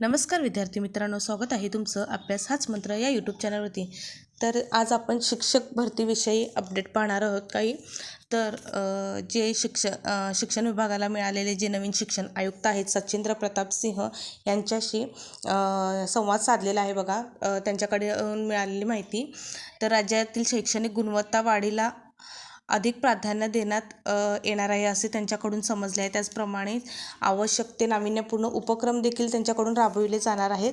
नमस्कार विद्यार्थी मित्रांनो स्वागत आहे तुमचं अभ्यास हाच मंत्र या यूट्यूब चॅनलवरती तर आज आपण शिक्षक भरतीविषयी अपडेट पाहणार आहोत काही. तर जे शिक्ष शिक्षण विभागाला मिळालेले जे नवीन शिक्षण आयुक्त आहेत सचिंद्र प्रताप सिंह यांच्याशी संवाद साधलेला आहे बघा. त्यांच्याकडे मिळालेली माहिती. तर राज्यातील शैक्षणिक गुणवत्ता वाढीला अधिक प्राधान्य देण्यात येणार आहे असे त्यांच्याकडून समजले आहे. त्याचप्रमाणे आवश्यक ते नाविन्यपूर्ण उपक्रम देखील त्यांच्याकडून राबविले जाणार आहेत.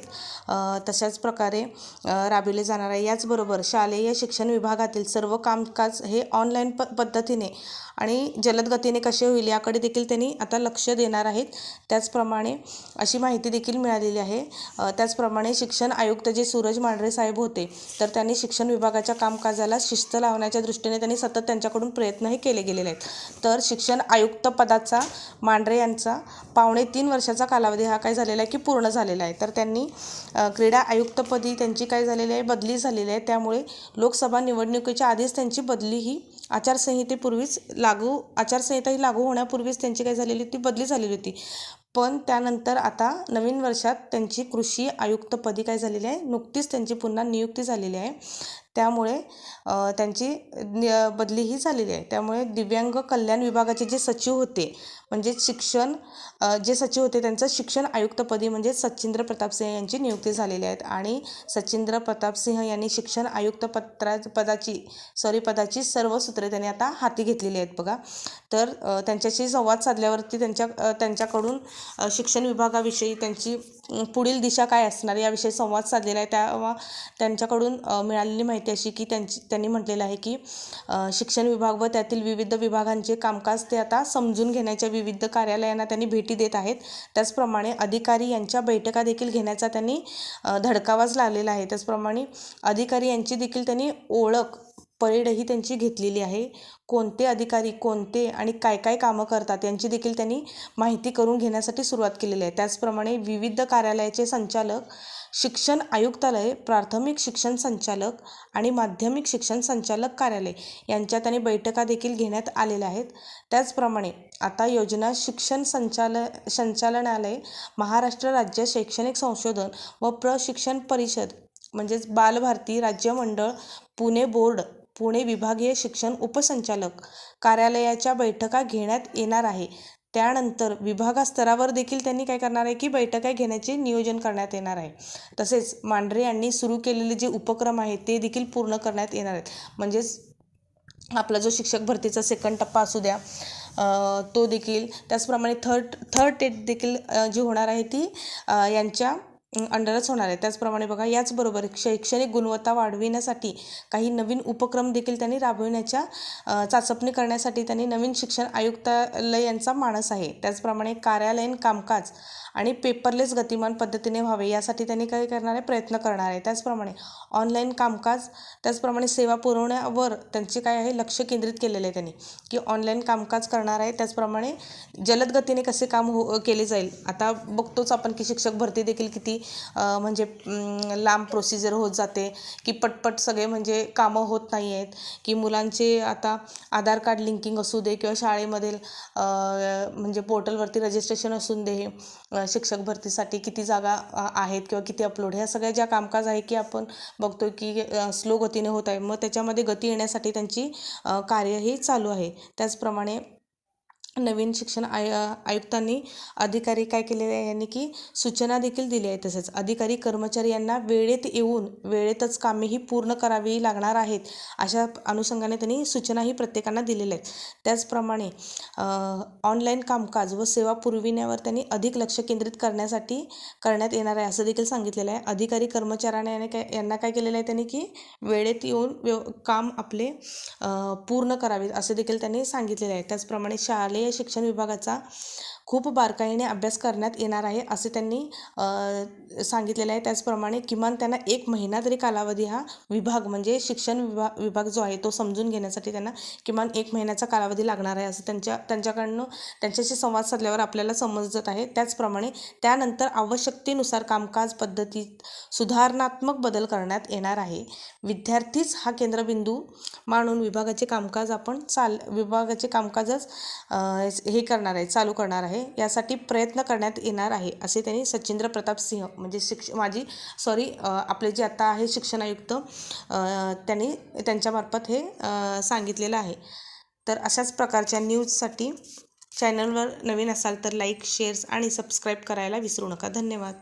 तशाच प्रकारे राबविले जाणार आहे. याचबरोबर शालेय शिक्षण विभागातील सर्व कामकाज हे ऑनलाईन प पद्धतीने आणि जलद गतीने कसे होईल याकडे देखील त्यांनी आता लक्ष देणार आहेत. त्याचप्रमाणे अशी माहिती देखील मिळालेली आहे. त्याचप्रमाणे शिक्षण आयुक्त जे सूरज मांढरे साहेब होते तर त्यांनी शिक्षण विभागाच्या कामकाजाला शिस्त लावण्याच्या दृष्टीने त्यांनी सतत त्यांच्याकडून प्रयत्नही केले गेलेले आहेत. तर शिक्षण आयुक्त पदाचा मांढरे यांचा पावणे तीन वर्षाचा कालावधी हा काय झालेला आहे की पूर्ण झालेला आहे. तर त्यांनी क्रीडा आयुक्तपदी त्यांची काय झालेली आहे बदली झालेली आहे. त्यामुळे लोकसभा निवडणुकीच्या आधीच त्यांची बदली ही आचारसंहितेपूर्वीच लागू आचारसंहिता ही लागू होण्यापूर्वीच त्यांची काय झालेली होती बदली झालेली होती. पण त्यानंतर आता नवीन वर्षात त्यांची कृषी आयुक्तपदी काय झालेली आहे नुकतीच त्यांची पुन्हा नियुक्ती झालेली आहे. त्यामुळे त्यांची नि- बदली ही झालेली आहे. त्यामुळे दिव्यांग कल्याण विभागाचे जे सचिव होते म्हणजे शिक्षण जे सचिव होते त्यांचं शिक्षण आयुक्तपदी म्हणजे सचिंद्र प्रतापसिंह यांची नियुक्ती झालेली आहेत. आणि सचिंद्र प्रतापसिंह यांनी शिक्षण आयुक्त पत्रा पदाची सॉरी पदाची सर्व सूत्रे त्यांनी आता हाती घेतलेली आहेत बघा. तर त्यांच्याशी संवाद साधल्यावरती त्यांच्या त्यांच्याकडून शिक्षण विभागाविषयी त्यांची पुढील दिशा काय असणार याविषयी संवाद साधलेला आहे. तेव्हा त्यांच्याकडून मिळालेली माहिती अशी की त्यांची त्यांनी म्हटलेलं आहे की शिक्षण विभाग व त्यातील विविध विभागांचे कामकाज ते आता समजून घेण्याच्या विविध कार्यालयांना त्यांनी भेटी देत आहेत. त्याचप्रमाणे अधिकारी यांच्या बैठका देखील घेण्याचा त्यांनी धडकावाच लावलेला आहे. त्याचप्रमाणे अधिकारी यांची देखील त्यांनी ओळख परेडही त्यांची घेतलेली आहे. कोणते अधिकारी कोणते आणि काय काय कामं करतात यांची देखील त्यांनी माहिती करून घेण्यासाठी सुरुवात केलेली आहे. त्याचप्रमाणे विविध कार्यालयाचे संचालक शिक्षण आयुक्तालय प्राथमिक शिक्षण संचालक आणि माध्यमिक शिक्षण संचालक कार्यालय यांच्या त्यांनी बैठका देखील घेण्यात आलेल्या आहेत. त्याचप्रमाणे आता योजना शिक्षण संचाल संचालनालय महाराष्ट्र राज्य शैक्षणिक संशोधन व प्रशिक्षण परिषद म्हणजेच बालभारती राज्य मंडळ पुणे बोर्ड पुणे विभागीय शिक्षण उपसंचालक कार्यालयाच्या बैठका घेण्यात येणार आहे. त्यानंतर विभागास्तरावर देखील त्यांनी काय करणार आहे की बैठका घेण्याचे नियोजन करण्यात येणार आहे. तसेच मांढरे यांनी सुरू केलेले जे उपक्रम आहेत ते देखील पूर्ण करण्यात येणार आहेत. म्हणजेच आपला जो शिक्षक भरतीचा सेकंड टप्पा असू द्या तो देखील त्याचप्रमाणे थर्ड थर्ड टेट देखील जी होणार आहे ती यांच्या अंडरच होणार आहे. त्याचप्रमाणे बघा याचबरोबर शैक्षणिक गुणवत्ता वाढविण्यासाठी काही नवीन उपक्रम देखील त्यांनी राबविण्याच्या चाचपणी करण्यासाठी त्यांनी नवीन शिक्षण आयुक्तालय यांचा मानस आहे. त्याचप्रमाणे कार्यालयीन कामकाज आणि पेपरलेस गतिमान पद्धतीने व्हावे यासाठी त्यांनी काय करणार आहे प्रयत्न करणार आहे. त्याचप्रमाणे ऑनलाईन कामकाज त्याचप्रमाणे सेवा पुरवण्यावर त्यांचे काय आहे लक्ष केंद्रित केलेले आहे त्यांनी. की ऑनलाईन कामकाज करणार आहे त्याचप्रमाणे जलद गतीने कसे काम हो केले जाईल. आता बघतोच आपण की शिक्षक भरती देखील किती म्हणजे लांब प्रोसिजर होत जाते की पटपट सगळे म्हणजे कामं होत नाही आहेत की मुलांचे आता आधार कार्ड लिंकिंग असू दे किंवा शाळेमधील म्हणजे पोर्टलवरती रजिस्ट्रेशन असून दे शिक्षक भरतीसाठी किती जागा आहेत किंवा किती अपलोड ह्या सगळ्या ज्या कामकाज आहे की आपण बघतो की स्लो गतीने होत आहे. मग त्याच्यामध्ये गती येण्यासाठी त्यांची कार्यही चालू आहे. त्याचप्रमाणे नवीन शिक्षण आय आयुक्तांनी अधिकारी काय केलेले आहे यांनी की सूचना देखील दिली आहे तसेच अधिकारी कर्मचारी यांना वेळेत येऊन वेळेतच कामेही पूर्ण करावी लागणार आहेत अशा अनुषंगाने त्यांनी सूचनाही प्रत्येकांना दिलेल्या आहेत. त्याचप्रमाणे ऑनलाईन कामकाज व सेवा पुरविण्यावर त्यांनी अधिक लक्ष केंद्रित करण्यासाठी करण्यात येणार आहे असं देखील सांगितलेलं आहे. अधिकारी कर्मचाऱ्याने याने काय यांना काय केलेलं आहे त्यांनी की वेळेत येऊन व्यव काम आपले पूर्ण करावेत असे देखील त्यांनी सांगितलेले आहे. त्याचप्रमाणे शालेय शिक्षण विभागाचा खूप बारकाईने अभ्यास करण्यात येणार आहे असे त्यांनी सांगितलेलं आहे. त्याचप्रमाणे किमान त्यांना एक महिना तरी कालावधी हा विभाग म्हणजे शिक्षण विभा विभाग जो आहे तो समजून घेण्यासाठी त्यांना किमान एक महिन्याचा कालावधी लागणार आहे असं त्यांच्या त्यांच्याकडनं त्यांच्याशी संवाद साधल्यावर आपल्याला समजत आहे. त्याचप्रमाणे त्यानंतर आवश्यकतेनुसार कामकाज पद्धतीत सुधारणात्मक बदल करण्यात येणार आहे. विद्यार्थीच हा केंद्रबिंदू मानून विभागाचे कामकाज आपण चाल विभागाचे कामकाजच हे करणार आहे चालू करणार आहे. आहे यासाठी प्रयत्न करण्यात येणार आहे असे त्यांनी सचिंद्र प्रताप सिंह म्हणजे शिक्ष माझी सॉरी आपले जे आता आहे शिक्षण आयुक्त त्यांनी त्यांच्यामार्फत हे सांगितलेलं आहे. तर अशाच प्रकारच्या न्यूजसाठी चॅनलवर नवीन असाल तर लाईक शेअर्स आणि सबस्क्राईब करायला विसरू नका. धन्यवाद.